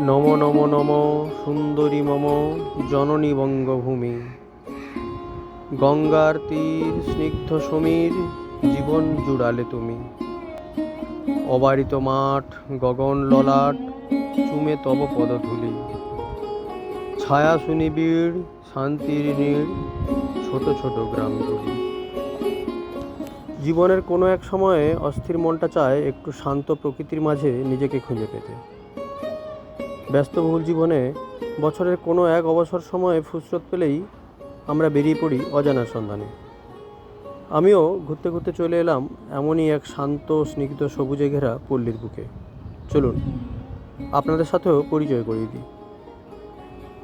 নম নম নম, সুন্দরী মম, জননী বঙ্গভূমি। গঙ্গার তীর, স্নিগ্ধ সমীর, জীবন জুড়ালে তুমি। অবারিত মাঠ, গগন ললাট, চুমে তব পদধূলি। ছায়া সুনিবিড় শান্তির নীড় ছোট ছোট গ্রামগুলি। জীবনের কোনো এক সময়ে অস্থির মনটা চায় একটু শান্ত প্রকৃতির মাঝে নিজেকে খুঁজে পেতে। ব্যস্তবহুল জীবনে বছরের কোনো এক অবসর সময়ে ফুসরত পেলেই আমরা বেরিয়ে পড়ি অজানার সন্ধানে। আমিও ঘুরতে ঘুরতে চলে এলাম এমনই এক শান্ত স্নিগ্ধ সবুজে ঘেরা পল্লীর বুকে। চলুন আপনাদের সাথেও পরিচয় করিয়ে দিই।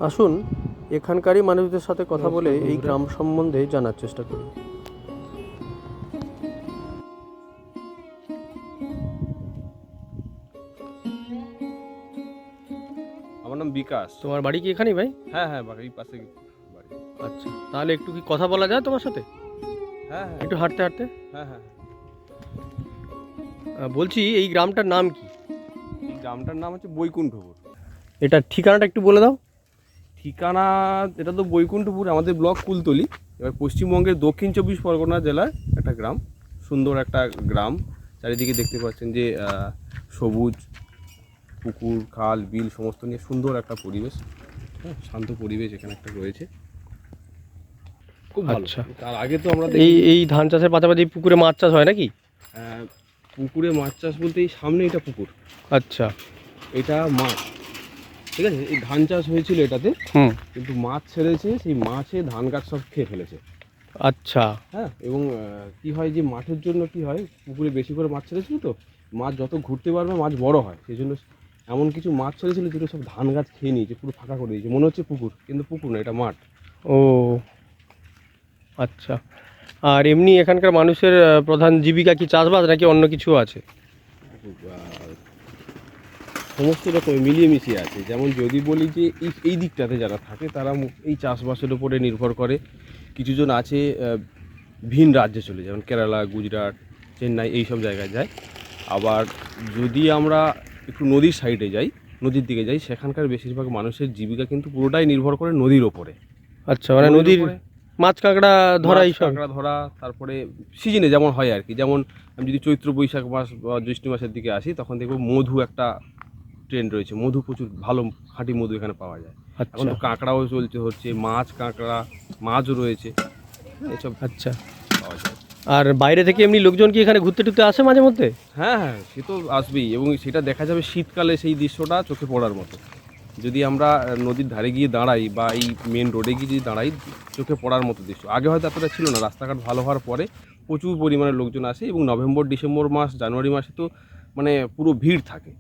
আসুন এখানকারই মানুষদের সাথে কথা বলে এই গ্রাম সম্বন্ধে জানার চেষ্টা করি। আমার নাম বিকাশ। তোমার বাড়ি কি এখানেই ভাই? হ্যাঁ হ্যাঁ বাড়ির পাশে বাড়ি। আচ্ছা তাহলে একটু কি কথা বলা যায় তোমার সাথে? হ্যাঁ হ্যাঁ। একটু হাঁটতে হাঁটতে? হ্যাঁ হ্যাঁ বলছি এই গ্রামটার নাম কি? এই গ্রামটার নাম হচ্ছে বৈকুণ্ঠপুর। এটা ঠিকানাটা একটু বলে দাও। ঠিকানা এটা তো বৈকুণ্ঠপুর আমাদের ব্লক কুলতলি। এবার পশ্চিমবঙ্গের দক্ষিণ চব্বিশ পরগনা জেলার একটা গ্রাম সুন্দর একটা গ্রাম। চারিদিকে দেখতে পাচ্ছেন যে সবুজ পুকুর খাল বিল সমস্ত নিয়ে সুন্দর একটা পরিবেশ। হ্যাঁ শান্ত পরিবেশ এখানে একটা রয়েছে। খুব ভালো। আচ্ছা। তার আগে তো আমরা এই এই ধান চাষের পাশাপাশি পুকুরে মাছ চাষ হয় নাকি? পুকুরে মাছ চাষ বলতে এই সামনে এটা পুকুর। আচ্ছা। এটা মাছ। ঠিক আছে? এই ধান চাষ হয়েছিল এটাতে। হুম। কিন্তু মাছ ছেড়েছে সেই মাছে ধান গাছ সব খেয়ে ফেলেছে। আচ্ছা। হ্যাঁ এবং কি হয় যে মাঠের জন্য কি হয় পুকুরে বেশি করে মাছ ছেড়েছিল তো মাছ যত ঘুরতে পারবে মাছ বড় হয়। সেই জন্য এমন কিছু মাছ ছেড়েছিল যেগুলো সব ধান গাছ খেয়ে নিয়েছে পুরো ফাঁকা করে দিয়েছে। মনে হচ্ছে পুকুর কিন্তু পুকুর না এটা মাঠ। ও আচ্ছা। আর এমনি এখানকার মানুষের প্রধান জীবিকা কি চাষবাস নাকি অন্য কিছু আছে? সমস্ত রকম মিলিয়ে মিশিয়ে আছে। যেমন যদি বলি যে এই এই দিকটাতে যারা থাকে তারা এই চাষবাসের উপরে নির্ভর করে। কিছুজন আছে ভিন রাজ্যে চলে যেমন কেরালা গুজরাট চেন্নাই এই সব জায়গায় যায়। আবার যদি আমরা একটু নদীর সাইডে যাই নদীর দিকে যাই সেখানকার বেশিরভাগ মানুষের জীবিকা কিন্তু পুরোটাই নির্ভর করে নদীর ওপরে। আচ্ছা মানে নদীর মাছ কাঁকড়া ধরা এইসব কাঁকড়া ধরা তারপরে সিজনে যেমন হয় আর কি যেমন আমি যদি চৈত্র বৈশাখ মাস বা জ্যৈষ্ঠ মাসের দিকে আসি তখন দেখব মধু একটা ট্রেন্ড রয়েছে মধু প্রচুর ভালো খাঁটি মধু এখানে পাওয়া যায়। এখন আচ্ছা তো কাঁকড়াও চলছে হচ্ছে মাছ কাঁকড়া মাছও রয়েছে এসব আচ্ছা। পাওয়া যায়। আর বাইরে থেকে এমনি লোকজন কি এখানে ঘুরতে টুরতে আসে মাঝে মধ্যে? হ্যাঁ হ্যাঁ সে তো আসবেই এবং সেটা দেখা যাবে শীতকালে সেই দৃশ্যটা চোখে পড়ার মতো। যদি আমরা নদীর ধারে গিয়ে দাঁড়াই বা এই মেন রোডে গিয়ে যদি দাঁড়াই চোখে পড়ার মতো দৃশ্য। আগে হয়তো এতটা ছিল না রাস্তাঘাট ভালো হওয়ার পরে প্রচুর পরিমাণে লোকজন আসে এবং নভেম্বর ডিসেম্বর মাস জানুয়ারি মাসে তো মানে পুরো ভিড় থাকে।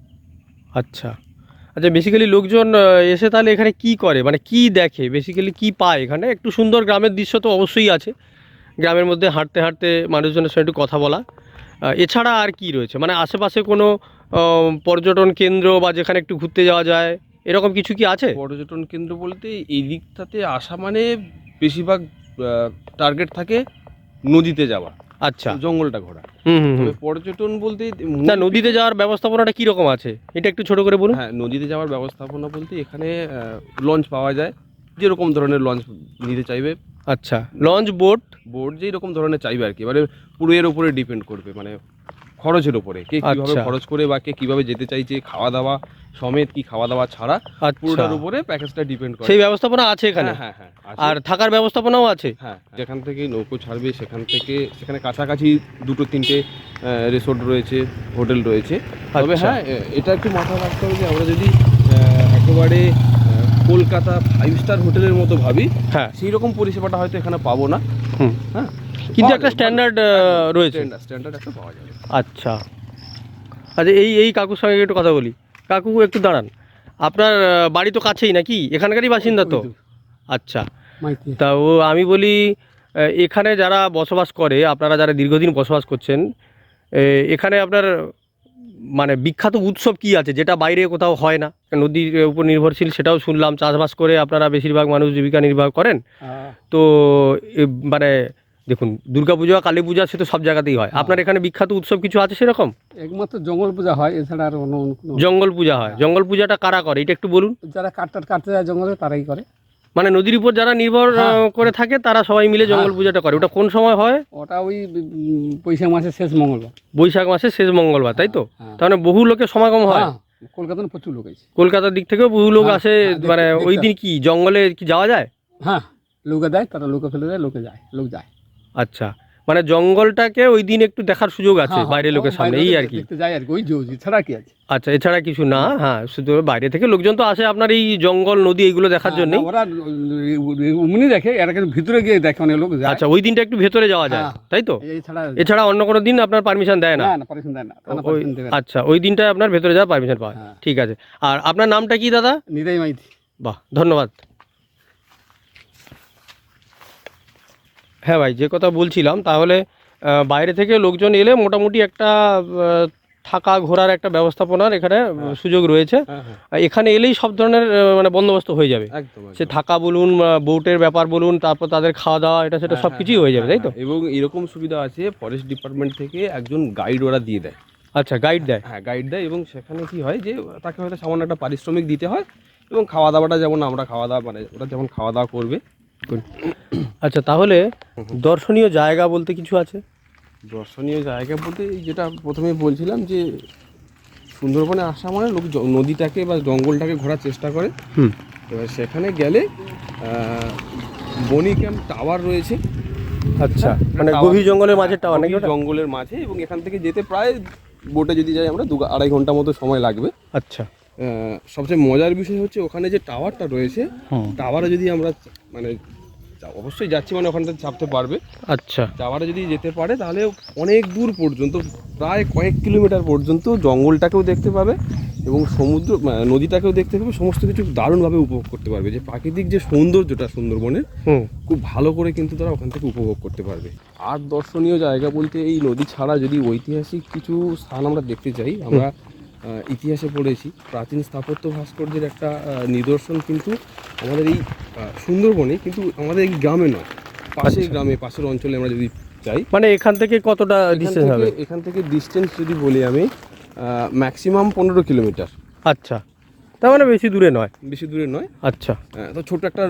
আচ্ছা। আচ্ছা বেসিক্যালি লোকজন এসে তাহলে এখানে কি করে? মানে কি দেখে? বেসিক্যালি কি পায় এখানে? একটু সুন্দর গ্রামের দৃশ্য তো অবশ্যই আছে। গ্রামের মধ্যে হাঁটতে হাঁটতে মানুষজনের সঙ্গে একটু কথা বলা। এছাড়া আর কি রয়েছে? মানে আশেপাশে কোনো পর্যটন কেন্দ্র বা যেখানে একটু ঘুরতে যাওয়া যায় এরকম কিছু কি আছে? পর্যটন কেন্দ্র বলতে এই দিকটাতে আসা মানে বেশিরভাগ টার্গেট থাকে নদীতে যাওয়া। আচ্ছা। জঙ্গলটা ঘোরা। তবে পর্যটন বলতে না নদীতে যাওয়ার ব্যবস্থাপনাটা কী রকম আছে? এটা একটু ছোট করে বলুন। হ্যাঁ নদীতে যাওয়ার ব্যবস্থাপনা বলতে এখানে লঞ্চ পাওয়া যায়। যেরকম ধরনের লঞ্চ নিতে চাইবে। আচ্ছা লঞ্চ বোট বোর্ড যেই রকম ধরনের চাইবে আর কি এবারে পুরো এর উপরে ডিপেন্ড করবে মানে খরচের উপরে কে কীভাবে আচ্ছা। খরচ করে বা কে কীভাবে যেতে চাইছে খাওয়া দাওয়া সমেত কি খাওয়া দাওয়া ছাড়া আচ্ছা। পুরোটার উপরে প্যাকেজটা ডিপেন্ড করে। সেই ব্যবস্থাপনা আছে এখানে? হ্যাঁ হ্যাঁ হ্যাঁ আর থাকার ব্যবস্থাপনাও আছে? হ্যাঁ যেখান থেকে নৌকো ছাড়বে সেখান থেকে সেখানে কাছাকাছি দুটো তিনটে রিসোর্ট রয়েছে হোটেল রয়েছে। তবে আচ্ছা। হ্যাঁ এটা একটু মাথায় রাখতে হবে যে আমরা যদি একেবারে কলকাতা ফাইভ স্টার হোটেলের মতো ভাবি হ্যাঁ। সেই রকম পরিষেবাটা হয়তো এখানে পাবো না। হুম। হ্যাঁ। কিন্তু একটা স্ট্যান্ডার্ড রয়েছে। স্ট্যান্ডার্ড একটা পাওয়া যাবে। আচ্ছা। আচ্ছা এই এই কাকুর সঙ্গে একটু কথা বলি। কাকু একটু দাঁড়ান। আপনার বাড়ি তো কাছেই নাকি? এখানকারই বাসিন্দা তো? আচ্ছা। তা ও আমি বলি এখানে যারা বসবাস করে আপনারা যারা দীর্ঘদিন বসবাস করছেন এখানে আপনার মানে বিখ্যাত উৎসব কি আছে? যেটা বাইরে কোথাও হয় না। নদীর উপর নির্ভরশীল সেটাও শুনলাম। চাষবাস করে আপনারা বেশিরভাগ মানুষ জীবিকা নির্বাহ করেন। তো মানে দেখুন দুর্গাপূজা কালী পূজা সে তো সব জায়গাতেই হয়। আপনার এখানে বিখ্যাত উৎসব কিছু আছে সেরকম? একমাত্র জঙ্গল পূজা হয় এছাড়া আর অন্য জঙ্গল পূজা হয়। জঙ্গল পূজাটা কারা করে? এটা একটু বলুন। যারা কাটটার কাটতে যায় জঙ্গলে তারাই করে। মানে নদীর উপর যারা নির্ভর হ্যাঁ। করে থাকে তারা সবাই মিলে জঙ্গল হ্যাঁ। পূজাটা করে। ওটা কোন সময় হয়? ওটা ওই বৈশাখ মাসের শেষ মঙ্গলবার। বৈশাখ মাসের শেষ মঙ্গলবার তাই তো? তাহলে মানে বহু লোকের সমাগম হয়। কলকাতার প্রচুর লোক আছে। কলকাতার দিক থেকেও বহু লোক হ্যাঁ, আসে হ্যাঁ, মানে ওই দিন কি জঙ্গলে কি যাওয়া যায়? হ্যাঁ লোকে দেয় তারা লোকে ফেলে দেয় লোকে যায় লোক যায়। আচ্ছা। মানে জঙ্গলটাকে ওই দিন একটু দেখার সুযোগ আছে বাইরে লোকের সামনে এই আর কি। দেখতে আর ওই ছাড়া কি আছে? আচ্ছা এছাড়া কিছু না হ্যাঁ শুধু বাইরে থেকে লোকজন তো আসে আপনার এই জঙ্গল নদী এগুলো দেখার হ্যাঁ, জন্যই। না, ওরা উমনি দেখে এরা কিন্তু ভিতরে গিয়ে দেখে অনেক লোক আচ্ছা ওই দিনটা একটু ভেতরে যাওয়া যায় হ্যাঁ। তাই তো? এছাড়া অন্য কোনো দিন আপনার পারমিশন দেয় না? পারমিশন দেয়। আচ্ছা ওই দিনটায় আপনার ভেতরে যাওয়ার পারমিশন পাওয়া হ্যাঁ। ঠিক আছে। আর আপনার নামটা কি দাদা? নিদাই মাইতি। বাহ ধন্যবাদ। হ্যাঁ ভাই যে কথা বলছিলাম তাহলে বাইরে থেকে লোকজন এলে মোটামুটি একটা থাকা ঘোরার একটা ব্যবস্থাপনার এখানে সুযোগ রয়েছে। হ্যাঁ হ্যাঁ। এখানে এলেই সব ধরনের মানে বন্দোবস্ত হয়ে যাবে। সে থাকা বলুন বোটের ব্যাপার বলুন তারপর তাদের খাওয়া দাওয়া এটা সেটা হ্যাঁ, সব কিছুই হয়ে যাবে তাই তো? হ্যাঁ, এবং এরকম সুবিধা আছে ফরেস্ট ডিপার্টমেন্ট থেকে একজন গাইড ওরা দিয়ে দেয়। আচ্ছা গাইড দেয়। হ্যাঁ গাইড দেয় এবং সেখানে কি হয় যে তাকে হয়তো সামান্য একটা পারিশ্রমিক দিতে হয় এবং খাওয়া দাওয়াটা যেমন আমরা খাওয়া দাওয়া মানে ওরা যেমন খাওয়া দাওয়া করবে আচ্ছা তাহলে দর্শনীয় জায়গা বলতে কিছু আছে? দর্শনীয় জায়গা বলতে যেটা প্রথমে বলছিলাম যে সুন্দরবনে আসা মানে লোক নদীটাকে বা জঙ্গলটাকে ঘোরার চেষ্টা করে। এবার সেখানে গেলে বনি ক্যাম্প টাওয়ার রয়েছে। আচ্ছা মানে গভীর জঙ্গলের মাঝে টাওয়ার নাকি? জঙ্গলের মাঝে এবং এখান থেকে যেতে প্রায় বোটে যদি যাই আমরা দু আড়াই ঘণ্টা মতো সময় লাগবে। আচ্ছা। সবচেয়ে মজার বিষয় হচ্ছে ওখানে যে টাওয়ারটা রয়েছে টাওয়ারে যদি আমরা মানে অবশ্যই যাচ্ছি মানে ওখানটা চাপতে পারবে। আচ্ছা। টাওয়ারে যদি যেতে পারে তাহলে অনেক দূর পর্যন্ত প্রায় কয়েক কিলোমিটার পর্যন্ত জঙ্গলটাকেও দেখতে পাবে এবং সমুদ্র নদীটাকেও দেখতে পাবে সমস্ত কিছু দারুণভাবে উপভোগ করতে পারবে। যে প্রাকৃতিক যে সৌন্দর্যটা সুন্দরবনের খুব ভালো করে কিন্তু তারা ওখান থেকে উপভোগ করতে পারবে। আর দর্শনীয় জায়গা বলতে এই নদী ছাড়া যদি ঐতিহাসিক কিছু স্থান আমরা দেখতে চাই আমরা ইতিহাসে পড়েছি। প্রাচীন স্থাপত্য ভাস্কর্যের একটা নিদর্শন কিন্তু আমাদের এই সুন্দরবনে কিন্তু আমাদের এই গ্রামে নয়। পাশের আচ্ছা। গ্রামে পাশের অঞ্চলে আমরা যদি যাই মানে এখান থেকে কতটা ডিস্টেন্স হবে? এখান থেকে ডিস্টেন্স যদি বলি আমি ম্যাক্সিমাম পনেরো কিলোমিটার আচ্ছা। তার মানে বেশি দূরে নয়? বেশি দূরে নয়। আচ্ছা। তো ছোট একটা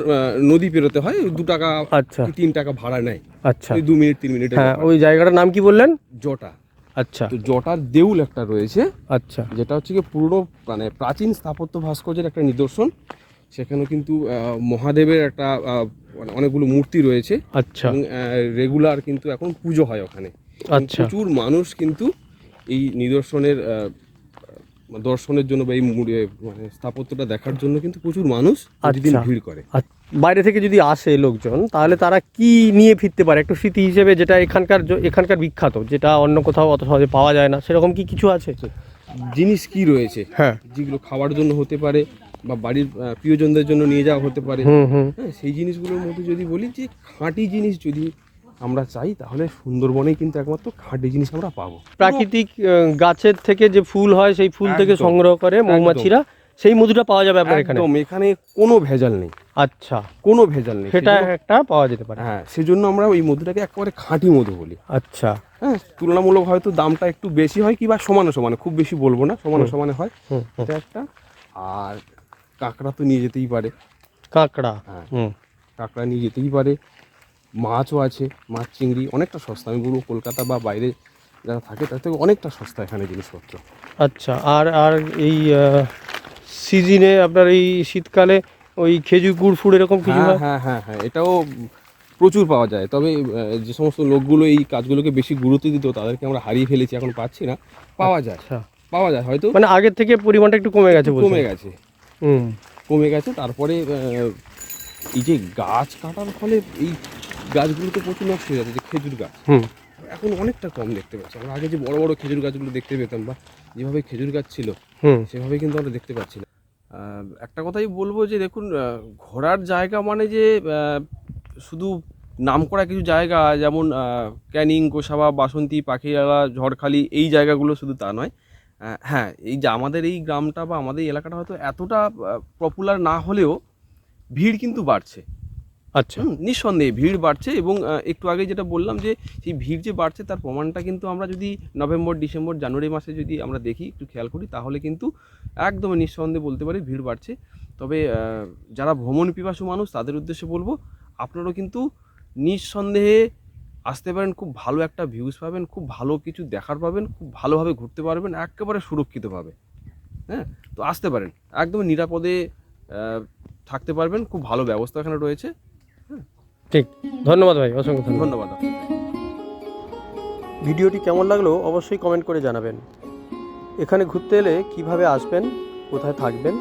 নদী পেরোতে হয় দু টাকা আচ্ছা। তিন টাকা ভাড়া নেয়। আচ্ছা। ওই দু মিনিট তিন মিনিটের হ্যাঁ ওই জায়গাটার নাম কি বললেন? জটা। আচ্ছা। তো জটার দেউল একটা রয়েছে আচ্ছা। যেটা হচ্ছে কি পুরনো মানে প্রাচীন স্থাপত্য ভাস্কর্যের একটা নিদর্শন। সেখানে কিন্তু মহাদেবের একটা মানে অনেকগুলো মূর্তি রয়েছে। আচ্ছা। রেগুলার কিন্তু এখন পুজো হয় ওখানে। আচ্ছা। প্রচুর মানুষ কিন্তু এই নিদর্শনের দর্শনের জন্য বা এই মানে স্থাপত্যটা দেখার জন্য কিন্তু প্রচুর মানুষ প্রতিদিন আচ্ছা। ভিড় করে। আর বাইরে থেকে যদি আসে লোকজন তাহলে তারা কি নিয়ে ফিরতে পারে? একটু স্মৃতি হিসেবে যেটা এখানকার এখানকার বিখ্যাত যেটা অন্য কোথাও অত সহজে পাওয়া যায় না সেরকম কি কিছু আছে? জিনিস কি রয়েছে? হ্যাঁ। যেগুলো খাওয়ার জন্য হতে পারে বা বাড়ির প্রিয়জনদের জন্য নিয়ে যাওয়া হতে পারে। হ্যাঁ সেই জিনিসগুলোর মধ্যে যদি বলি যে খাঁটি জিনিস যদি আমরা চাই তাহলে সুন্দরবনেই কিন্তু একমাত্র খাঁটি জিনিস আমরা পাবো। প্রাকৃতিক গাছের থেকে যে ফুল হয় সেই ফুল থেকে সংগ্রহ করে মৌমাছিরা সেই মধুটা পাওয়া যাবে আপনার এখানে? একদম এখানে কোনো ভেজাল নেই। আচ্ছা। কোনো ভেজাল নেই। সেটা একটা পাওয়া যেতে পারে। হ্যাঁ সেজন্য আমরা ওই মধুটাকে একেবারে খাঁটি মধু বলি। আচ্ছা। হ্যাঁ তুলনামূলক হয়তো দামটা একটু বেশি হয় কিংবা সমানে সমানে খুব বেশি বলব না সমানে সমানে হয়। এটা একটা। আর কাঁকড়া তো নিয়ে যেতেই পারে। কাঁকড়া হ্যাঁ। কাঁকড়া নিয়ে যেতেই পারে। মাছও আছে মাছ চিংড়ি অনেকটা সস্তা। আমি বলব কলকাতা বা বাইরে যারা থাকে তার থেকে অনেকটা সস্তা এখানে জিনিসপত্র। আচ্ছা আর আর এই সিজনে আপনার এই শীতকালে ওই খেজুর গুড় ফুড় এরকম কিছু হ্যাঁ হ্যাঁ? হ্যাঁ হ্যাঁ এটাও প্রচুর পাওয়া যায়। তবে যে সমস্ত লোকগুলো এই কাজগুলোকে বেশি গুরুত্ব দিত তাদেরকে আমরা হারিয়ে ফেলেছি এখন পাচ্ছি না। পাওয়া যায়। আচ্ছা। পাওয়া যায় হয়তো মানে আগের থেকে পরিমাণটা একটু কমে গেছে কমে গেছে। হুম। কমে গেছে তারপরে এই যে গাছ কাটার ফলে এই গাছগুলো তো প্রচুর নষ্ট হয়ে যাচ্ছে যে খেজুর গাছ। হুম। এখন অনেকটা কম দেখতে পাচ্ছি। আমরা আগে যে বড় বড় খেজুর গাছগুলো দেখতে পেতাম বা যেভাবে খেজুর গাছ ছিল হুম। সেভাবে কিন্তু আমরা দেখতে পাচ্ছি না। একটা কথাই বলব যে দেখুন ঘোরার জায়গা মানে যে শুধু নাম করা কিছু জায়গা যেমন ক্যানিং গোসাবা বাসন্তী পাখিরালা ঝড়খালি এই জায়গাগুলো শুধু তা নয়। হ্যাঁ এই যে আমাদের এই গ্রামটা বা আমাদের এই এলাকাটা হয়তো এতটা পপুলার না হলেও ভিড় কিন্তু বাড়ছে। আচ্ছা। নিঃসন্দেহে ভিড় বাড়ছে এবং একটু আগে যেটা বললাম যে সেই ভিড় যে বাড়ছে তার প্রমাণটা কিন্তু আমরা যদি নভেম্বর, ডিসেম্বর, জানুয়ারি মাসে যদি আমরা দেখি, একটু খেয়াল করি, তাহলে কিন্তু একদম নিঃসন্দেহে বলতে পারি ভিড় বাড়ছে। তবে যারা ভ্রমণ পিপাসু মানুষ, তাদের উদ্দেশ্যে বলব, আপনারাও কিন্তু নিঃসন্দেহে আসতে পারেন, খুব ভালো একটা ভিউজ পাবেন, খুব ভালো কিছু দেখার পাবেন, খুব ভালোভাবে ঘুরতে পারবেন, একেবারে সুরক্ষিতভাবে। হ্যাঁ তো আসতে পারেন, একদম নিরাপদে থাকতে পারবেন, খুব ভালো ব্যবস্থা এখানে রয়েছে। ঠিক, ধন্যবাদ ভাই, অসংখ্য ধন্যবাদ। ভিডিওটি কেমন লাগল অবশ্যই কমেন্ট করে জানাবেন। এখানে ঘুরতে এলে কীভাবে আসবেন, কোথায় থাকবেন,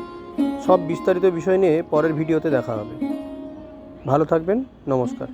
সব বিস্তারিত বিষয় নিয়ে পরের ভিডিওতে দেখা হবে। ভালো থাকবেন, নমস্কার।